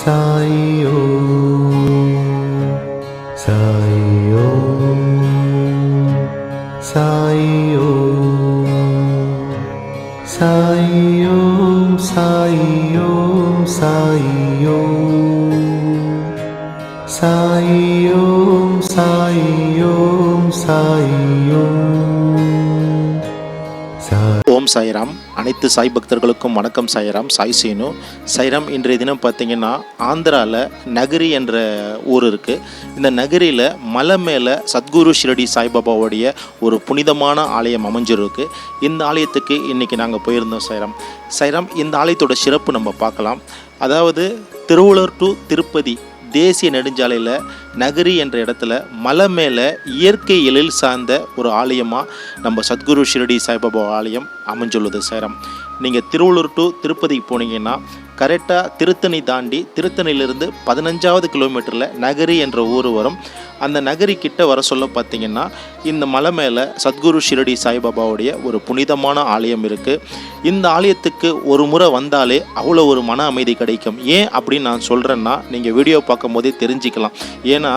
साई ओम साई ओम साई ओम साई ओम साई ओम साई ओम साई ओम साई ओम साई ओम साई ஓம் சாய்ராம். அனைத்து சாய் பக்தர்களுக்கும் வணக்கம் சாய்ராம். சாய் சீனு. சாய்ராம் இன்றைய தினம் பார்த்தீங்கன்னா ஆந்திராவில் நகரி என்ற ஊர் இருக்குது இந்த நகரியில் மலை மேலே சத்குரு ஷிரடி சாய்பாபாவுடைய ஒரு புனிதமான ஆலயம் அமைஞ்சிருக்கு. இந்த ஆலயத்துக்கு இன்றைக்கி நாங்கள் போயிருந்தோம் சாய்ராம். சாய்ராம் இந்த ஆலயத்தோட சிறப்பு நம்ம பார்க்கலாம். அதாவது திருவள்ளூர் டு திருப்பதி தேசிய நெடுஞ்சாலையில் நகரி என்ற இடத்துல மலை மேலே இயற்கை எழில் சார்ந்த ஒரு ஆலயமாக நம்ம சத்குரு ஷிரடி சாய்பாபா ஆலயம் அமைஞ்சுள்ளது சேரம். நீங்கள் திருவள்ளூர் டு திருப்பதிக்கு போனீங்கன்னா கரெக்டாக திருத்தணி தாண்டி திருத்தணியிலிருந்து பதினஞ்சாவது கிலோமீட்டரில் நகரி என்ற ஊர் வரும். அந்த நகரி கிட்ட வர சொல்ல பார்த்தீங்கன்னா இந்த மலை மேலே சத்குரு ஷிரடி சாய்பாபாவுடைய ஒரு புனிதமான ஆலயம் இருக்குது இந்த ஆலயத்துக்கு ஒரு முறை வந்தாலே அவ்வளோ ஒரு மன அமைதி கிடைக்கும். ஏன் அப்படின்னு நான் சொல்கிறேன்னா நீங்கள் வீடியோ பார்க்கும் போதே தெரிஞ்சுக்கலாம். ஏன்னா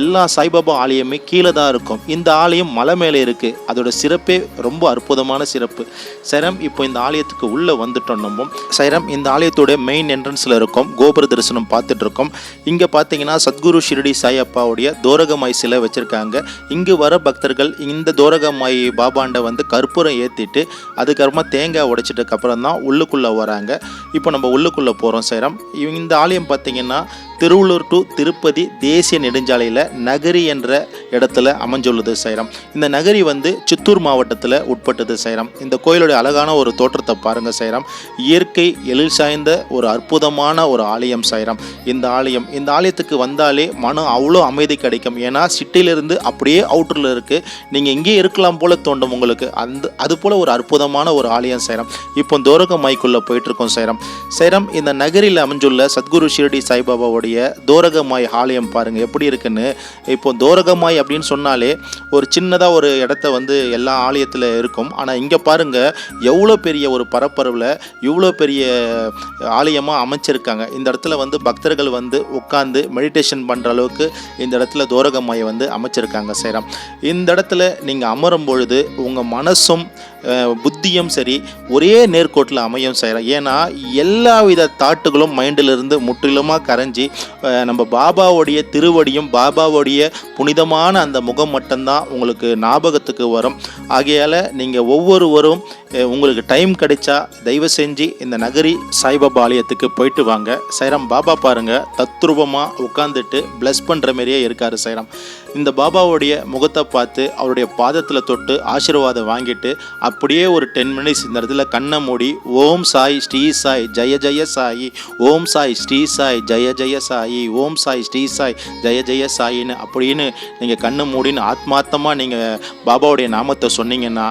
எல்லா சாய்பாபா ஆலயமே கீழே தான் இருக்கும். இந்த ஆலயம் மலை மேலே இருக்குது அதோட சிறப்பே ரொம்ப அற்புதமான சிறப்பு. சைரம் இப்போ இந்த ஆலயத்துக்கு உள்ளே வந்துட்டோம் நம்ம. சைரம் இந்த ஆலயத்தோட மெயின் என்ட்ரன்ஸில் இருக்கும். கோபுர தரிசனம் பார்த்துட்டு இருக்கோம். இங்கே பார்த்தீங்கன்னா சத்குரு ஷிரடி சாயப்பாவுடைய தோரகமாய் சிலை வச்சுருக்காங்க. இங்கு வர பக்தர்கள் இந்த தோரகமாய் பாபாண்ட வந்து கற்பூரம் ஏற்றிட்டு அதுக்கப்புறமா தேங்காய் உடைச்சிட்டுக்கு அப்புறம் தான் உள்ளுக்குள்ளே வராங்க. இப்போ நம்ம உள்ளுக்குள்ளே போகிறோம் சேரம். இந்த ஆலயம் பார்த்தீங்கன்னா திருவள்ளூர் டு திருப்பதி தேசிய நெடுஞ்சாலையில் நகரி என்ற இடத்துல அமைஞ்சுள்ளது சைரம். இந்த நகரி வந்து சித்தூர் மாவட்டத்தில் உட்பட்டது சைரம். இந்த கோயிலுடைய அழகான ஒரு தோற்றத்தை பாருங்கள் சைரம். இயற்கை எழில் சாய்ந்த ஒரு அற்புதமான ஒரு ஆலயம் சைரம். இந்த ஆலயம் இந்த ஆலயத்துக்கு வந்தாலே மனம் அவ்வளோ அமைதி கிடைக்கும். ஏன்னா சிட்டியிலிருந்து அப்படியே அவுட்டரில் இருக்குது நீங்கள் இங்கே இருக்கலாம் போல தோண்டும் உங்களுக்கு. அந்த அது போல் ஒரு அற்புதமான ஒரு ஆலயம் சைரம். இப்போ தோரகமாய்க்குள்ளே போயிட்டுருக்கோம் சைரம். சைரம் இந்த நகரில் அமைஞ்சுள்ள சத்குரு ஷிரடி சாய்பாபாவோட சாய்பாபாவுடைய தோரகமாய் ஆலயம் பாருங்க எப்படி இருக்குன்னு. இப்போ தோரகமாய் அப்படின்னு சொன்னாலே ஒரு சின்னதாக ஒரு இடத்த வந்து எல்லா ஆலயத்தில் இருக்கும். ஆனால் இங்கே பாருங்க எவ்வளோ பெரிய ஒரு பரப்பரவில் இவ்வளோ பெரிய ஆலயமாக அமைச்சிருக்காங்க. இந்த இடத்துல வந்து பக்தர்கள் வந்து உட்காந்து மெடிடேஷன் பண்ணுற அளவுக்கு இந்த இடத்துல தோரகமாயை வந்து அமைச்சிருக்காங்க சேரம். இந்த இடத்துல நீங்கள் அமரும் பொழுது உங்கள் மனசும் புத்தியும் சரி ஒரே நேர்கோட்டில் அமையும் செய்கிறோம் ஏன்னா எல்லா வித தாட்டுகளும் மைண்டிலிருந்து முற்றிலுமாக கரைஞ்சி நம்ம பாபாவுடைய திருவடியும் பாபாவுடைய புனிதமான அந்த முகம் மட்டும்தான் உங்களுக்கு ஞாபகத்துக்கு வரும். ஆகையால் நீங்கள் ஒவ்வொருவரும் உங்களுக்கு டைம் கிடைச்சா தயவு செஞ்சு இந்த நகரி சாய்பாபா ஆலயத்துக்கு போயிட்டு வாங்க. சைரம் பாபா பாருங்க தத்ரூபமாக உட்காந்துட்டு ப்ளஸ் பண்ணுற மாதிரியே இருக்கார் சைரம். இந்த பாபாவுடைய முகத்தை பார்த்து அவருடைய பாதத்தில் தொட்டு ஆசீர்வாதம் வாங்கிட்டு அப்படியே ஒரு டென் மினிட்ஸ் இந்த இடத்துல கண்ணை மூடி ஓம் சாய் ஸ்ரீ சாய் ஜெய ஜெய சாயி ஓம் சாய் ஸ்ரீ சாய் ஜெய ஜெய சாயி ஓம் சாய் ஸ்ரீ சாய் ஜெய ஜெய சாயின்னு அப்படின்னு நீங்கள் கண்ணை மூடின்னு ஆத்மார்த்தமாக நீங்கள் பாபாவுடைய நாமத்தை சொன்னீங்கன்னா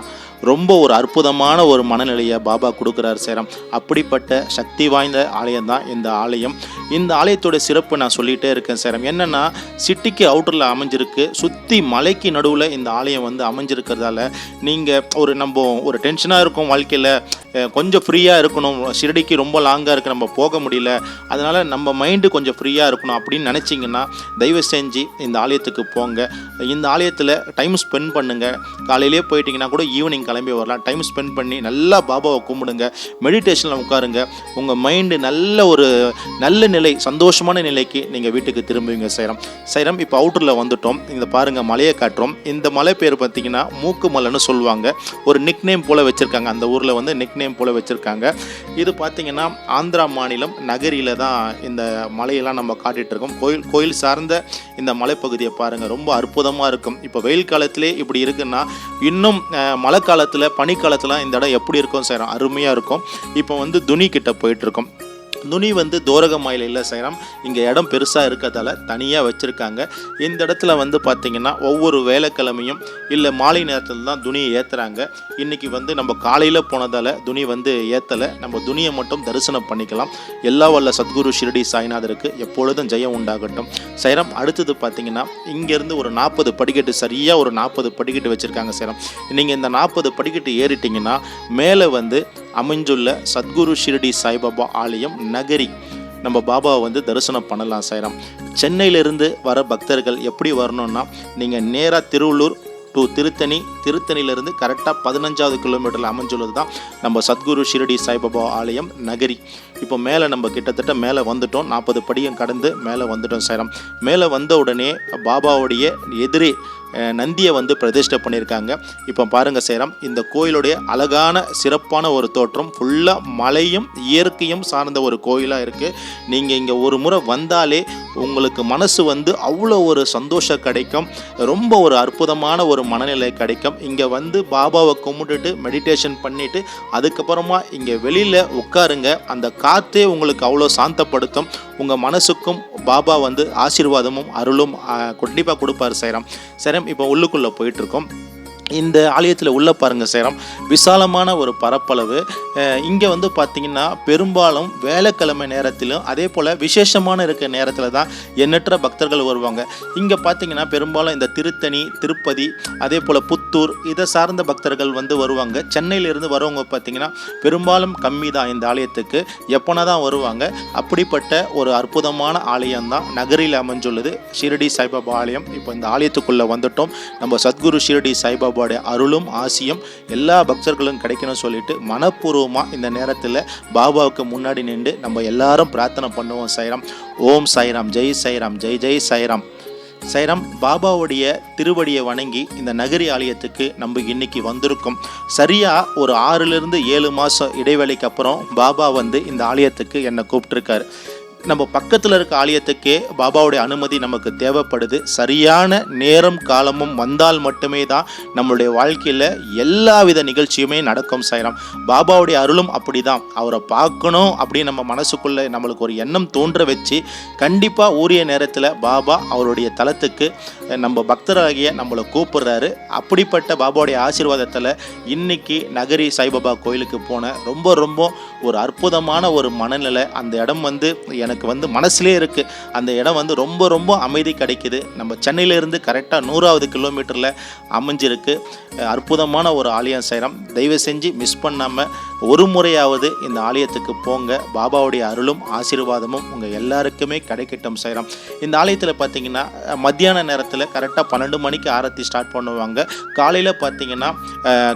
ரொம்ப ஒரு அற்புதமான ஒரு மனநிலையை பாபா கொடுக்குறாரு சேரம். அப்படிப்பட்ட சக்தி வாய்ந்த ஆலயம் தான் இந்த ஆலயம். இந்த ஆலயத்தோட சிறப்பு நான் சொல்லிகிட்டே இருக்கேன் சேரம். என்னென்னா சிட்டிக்கு அவுட்டரில் அமைஞ்சிருக்கு. சுற்றி மலைக்கு நடுவில் இந்த ஆலயம் வந்து அமைஞ்சிருக்கிறதால நீங்கள் ஒரு நம்ம ஒரு டென்ஷனாக இருக்கும் வாழ்க்கையில். கொஞ்சம் ஃப்ரீயாக இருக்கணும். ஷிரடிக்கு ரொம்ப லாங்காக இருக்குது நம்ம போக முடியல. அதனால் நம்ம மைண்டு கொஞ்சம் ஃப்ரீயாக இருக்கணும் அப்படின்னு நினச்சிங்கன்னா தயவு செஞ்சு இந்த ஆலயத்துக்கு போங்க. இந்த ஆலயத்தில் டைம் ஸ்பெண்ட் பண்ணுங்கள் காலையிலேயே போயிட்டீங்கன்னா கூட ஈவினிங் கிளம்பி வரலாம். டைம் ஸ்பெண்ட் பண்ணி நல்லா பாபாவை கும்பிடுங்க. மெடிடேஷனில் உட்காருங்க. உங்கள் மைண்டு நல்ல ஒரு நல்ல நிலை சந்தோஷமான நிலைக்கு நீங்கள் வீட்டுக்கு திரும்புவீங்க சைரம். சைரம் இப்போ அவுட்டரில் வந்துட்டோம். இந்த பாருங்கள் மலையை காட்டுறோம். இந்த மலை பேர் பார்த்தீங்கன்னா மூக்கு மலைன்னு சொல்லுவாங்க. ஒரு நிக் நேம் போல் வச்சுருக்காங்க. அந்த ஊரில் வந்து நிக் நேம் போல் வச்சுருக்காங்க. இது பார்த்தீங்கன்னா ஆந்திரா மாநிலம் நகரியில் தான் இந்த மலையெல்லாம் நம்ம காட்டிகிட்ருக்கோம் கோயில் கோயில் சார்ந்த இந்த மலைப்பகுதியை பாருங்கள் ரொம்ப அற்புதமாக இருக்கும். இப்போ வெயில் காலத்திலே இப்படி இருக்குன்னா இன்னும் மழை காலத்தில் பனிக்காலத்தில் இந்த இடம் எப்படி இருக்கும் சார்? அருமையாக இருக்கும். இப்போ வந்து துணி கிட்ட போயிட்டுருக்கோம் நுனி வந்து தோரகமாயில் இல்லை செய்கிறோம் இங்கே இடம் பெருசாக இருக்கிறதால தனியாக வச்சுருக்காங்க. இந்த இடத்துல வந்து பார்த்திங்கன்னா ஒவ்வொரு வேலைக்கிழமையும் இல்லை மாலை நேரத்தில் தான் துணியை ஏற்றுறாங்க இன்றைக்கி வந்து நம்ம காலையில் போனதால் துணி வந்து ஏற்றலை நம்ம துணியை மட்டும் தரிசனம் பண்ணிக்கலாம். எல்லா வல்ல சத்குரு ஷிரடி சாய்நாதருக்கு எப்பொழுதும் ஜெயம் உண்டாகட்டும். சைரம் அடுத்தது பார்த்தீங்கன்னா இங்கேருந்து ஒரு நாற்பது படிக்கட்டு சரியாக ஒரு நாற்பது படிக்கட்டு வச்சுருக்காங்க சைரம். நீங்கள் இந்த நாற்பது படிக்கட்டு ஏறிட்டிங்கன்னா மேலே வந்து அமைஞ்சுள்ள சத்குரு ஷிரடி சாய்பாபா ஆலயம் நகரி. நம்ம பாபாவை வந்து தரிசனம் பண்ணலாம் சாய்ராம். சென்னையிலிருந்து வர பக்தர்கள் எப்படி வரணும்னா நீங்கள் நேராக திருவள்ளூர் டு திருத்தணி திருத்தணியிலிருந்து கரெக்டாக பதினஞ்சாவது கிலோமீட்டரில் அமைஞ்சுள்ளது தான் நம்ம சத்குரு ஷிரடி சாய்பாபா ஆலயம் நகரி. இப்போ மேலே நம்ம கிட்டத்தட்ட மேலே வந்துட்டோம். நாற்பது படியும் கடந்து மேலே வந்துட்டோம் சாய்ராம். மேலே வந்த உடனே பாபாவுடைய எதிரே நந்தியை வந்து பிரதிஷ்டை பண்ணியிருக்காங்க. இப்போ பாருங்கள் சேரம் இந்த கோயிலுடைய அழகான சிறப்பான ஒரு தோற்றம் ஃபுல்லாக மலையும் இயற்கையும் சார்ந்த ஒரு கோயிலாக இருக்குது நீங்கள் இங்கே ஒரு முறை வந்தாலே உங்களுக்கு மனசு வந்து அவ்வளோ ஒரு சந்தோஷம் கிடைக்கும். ரொம்ப ஒரு அற்புதமான ஒரு மனநிலை கிடைக்கும். இங்கே வந்து பாபாவை கும்பிட்டுட்டு மெடிடேஷன் பண்ணிவிட்டு அதுக்கப்புறமா இங்கே வெளியில் உட்காருங்க. அந்த காற்றே உங்களுக்கு அவ்வளோ சாந்தப்படுத்தும். உங்கள் மனசுக்கும் பாபா வந்து ஆசீர்வாதமும் அருளும் கண்டிப்பாக கொடுப்பாரு சேரம். சேரம் இப்போ உள்ளுக்குள்ளே போயிட்டுருக்கோம். இந்த ஆலயத்தில் உள்ள பாருங்கள் சேரம். விசாலமான ஒரு பரப்பளவு. இங்கே வந்து பார்த்திங்கன்னா பெரும்பாலும் வேலைக்கிழமை நேரத்திலும் அதே போல் விசேஷமான இருக்க நேரத்தில் தான் எண்ணற்ற பக்தர்கள் வருவாங்க. இங்கே பார்த்தீங்கன்னா பெரும்பாலும் இந்த திருத்தணி திருப்பதி அதே போல் புத்தூர் இதை சார்ந்த பக்தர்கள் வந்து வருவாங்க. சென்னையிலிருந்து வரவங்க பார்த்தீங்கன்னா பெரும்பாலும் கம்மி தான் இந்த ஆலயத்துக்கு. எப்போனா தான் வருவாங்க. அப்படிப்பட்ட ஒரு அற்புதமான ஆலயம் தான் நகரில் அமைஞ்சுள்ளது ஷிரடி சாய்பாபா ஆலயம். இப்போ இந்த ஆலயத்துக்குள்ளே வந்துட்டோம். நம்ம சத்குரு ஷிரடி சாய்பாபா பாபாவுடைய அருளும் ஆசியும் எல்லா பக்தர்களும் கிடைக்கணும்னு சொல்லிட்டு மனப்பூர்வமாக இந்த நேரத்தில் பாபாவுக்கு முன்னாடி நின்று நம்ம எல்லாரும் பிரார்த்தனை பண்ணுவோம் சைராம். ஓம் சாய்ராம் ஜெய் சாய்ராம் ஜெய் ஜெய் சாய்ராம் சைரம் பாபாவுடைய திருவடியை வணங்கி இந்த நகரி ஆலயத்துக்கு நம்ம இன்னைக்கு வந்திருக்கோம். சரியாக ஒரு ஆறுலேருந்து ஏழு மாதம் இடைவெளிக்கு அப்புறம் பாபா வந்து இந்த ஆலயத்துக்கு என்னை கூப்பிட்டுருக்காரு. நம்ம பக்கத்தில் இருக்க ஆலயத்துக்கே பாபாவுடைய அனுமதி நமக்கு தேவைப்படுது. சரியான நேரம் காலமும் வந்தால் மட்டுமே தான் நம்மளுடைய வாழ்க்கையில் எல்லா வித நிகழ்ச்சியுமே நடக்கும் சாயிரம். பாபாவுடைய அருளும் அப்படிதான். அவரை பார்க்கணும் அப்படின்னு நம்ம மனசுக்குள்ளே நம்மளுக்கு ஒரு எண்ணம் தோன்ற வச்சு கண்டிப்பாக ஊரிய நேரத்தில் பாபா அவருடைய தளத்துக்கு நம்ம பக்தராகிய நம்மளை கூப்பிடுறாரு. அப்படிப்பட்ட பாபாவுடைய ஆசீர்வாதத்தில் இன்னைக்கு நகரி சாய்பாபா கோயிலுக்கு போன ரொம்ப ரொம்ப ஒரு அற்புதமான ஒரு மனநிலை. அந்த இடம் வந்து எனக்கு எனக்கு வந்து மனசுலேயே இருக்குது அந்த இடம் வந்து ரொம்ப ரொம்ப அமைதி கிடைக்குது. நம்ம சென்னையிலேருந்து கரெக்டாக நூறாவது கிலோமீட்டரில் அமைஞ்சிருக்கு. அற்புதமான ஒரு ஆலயம் செய்கிறோம் தயவு செஞ்சு மிஸ் பண்ணாமல் ஒரு முறையாவது இந்த ஆலயத்துக்கு போங்க. பாபாவுடைய அருளும் ஆசீர்வாதமும் உங்கள் எல்லாருக்குமே கிடைக்கட்டும் செய்கிறோம் இந்த ஆலயத்தில் பார்த்தீங்கன்னா மத்தியான நேரத்தில் கரெக்டாக பன்னெண்டு மணிக்கு ஆரத்தி ஸ்டார்ட் பண்ணுவாங்க. காலையில் பார்த்தீங்கன்னா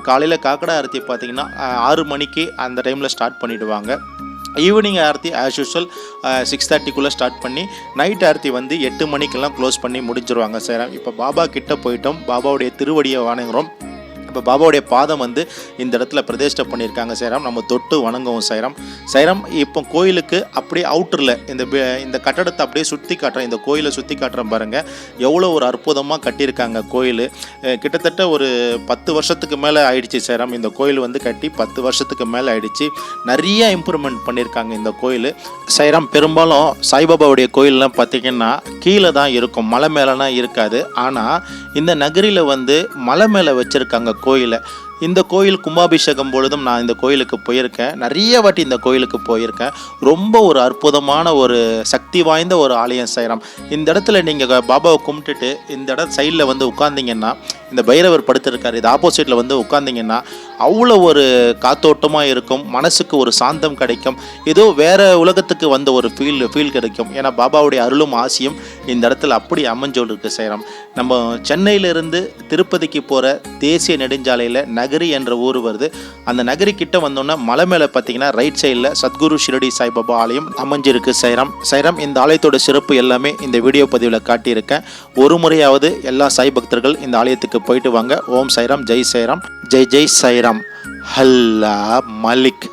காலையில் காக்கடா ஆரத்தி பார்த்தீங்கன்னா ஆறு மணிக்கு அந்த டைமில் ஸ்டார்ட் பண்ணிவிடுவாங்க evening aarti as usual six தேர்ட்டிக்குள்ளே start பண்ணி நைட் ஆரத்தி வந்து எட்டு மணிக்கெல்லாம் க்ளோஸ் பண்ணி முடிஞ்சிருவாங்க சார் இப்போ பாபா கிட்ட போயிட்டோம். பாபாவுடைய திருவடியை வணங்குறோம் இப்போ பாபாவுடைய பாதம் வந்து இந்த இடத்துல பிரதிஷ்டை பண்ணியிருக்காங்க சைராம். நம்ம தொட்டு வணங்கவும் சைராம். சைராம் இப்போ கோயிலுக்கு அப்படியே அவுட்டரில் இந்த இந்த கட்டடத்தை அப்படியே சுற்றி காட்டுறேன் இந்த கோயிலை சுற்றி காட்டுறேன் பாருங்கள் எவ்வளோ ஒரு அற்புதமாக கட்டியிருக்காங்க கோயில். கிட்டத்தட்ட ஒரு பத்து வருஷத்துக்கு மேலே ஆயிடுச்சு சைராம். இந்த கோயில் வந்து கட்டி பத்து வருஷத்துக்கு மேலே ஆயிடுச்சு. நிறைய இம்ப்ரூவ்மெண்ட் பண்ணியிருக்காங்க இந்த கோயில். சைராம் பெரும்பாலும் சாய்பாபாவுடைய கோயிலெலாம் பார்த்தீங்கன்னா கீழே தான் இருக்கும். மலை மேலெலாம் இருக்காது. ஆனால் இந்த நகரில் வந்து மலை மேலே வச்சுருக்காங்க கோயிலை. இந்த கோயில் கும்பாபிஷேகம் பொழுதும் நான் இந்த கோயிலுக்கு போயிருக்கேன். நிறைய வாட்டி இந்த கோயிலுக்கு போயிருக்கேன். ரொம்ப ஒரு அற்புதமான ஒரு சக்தி வாய்ந்த ஒரு ஆலயம் செய்கிறோம் இந்த இடத்துல நீங்கள் பாபாவை கும்பிட்டுட்டு இந்த இடம் சைடில் வந்து உட்காந்திங்கன்னா இந்த பைரவர் படுத்திருக்காரு. இது ஆப்போசிட்டில் வந்து உட்காந்திங்கன்னா அவ்வளோ ஒரு காத்தோட்டமாக இருக்கும். மனசுக்கு ஒரு சாந்தம் கிடைக்கும். ஏதோ வேறு உலகத்துக்கு வந்த ஒரு ஃபீல் ஃபீல் கிடைக்கும். ஏன்னா பாபாவுடைய அருளும் ஆசியும் இந்த இடத்துல அப்படி அமைஞ்சோல் இருக்கு சேரம். நம்ம சென்னையிலிருந்து திருப்பதிக்கு போகிற தேசிய நெடுஞ்சாலையில் நகரி என்ற ஊர் வருது. அந்த நகரி கிட்ட வந்தோன்னா மலை மேலே பார்த்தீங்கன்னா ரைட் சைடில் சத்குரு ஷிரடி சாய்பாபா ஆலயம் அமைஞ்சிருக்கு சைராம். சைராம் இந்த ஆலயத்தோட சிறப்பு எல்லாமே இந்த வீடியோ பதிவில் காட்டியிருக்கேன். ஒரு முறையாவது எல்லா சாய் பக்தர்கள் இந்த ஆலயத்துக்கு போயிட்டு வாங்க. ஓம் சைராம் ஜெய் சைராம் ஜெய் ஜெய் சைராம். ஹல்லா மலிக்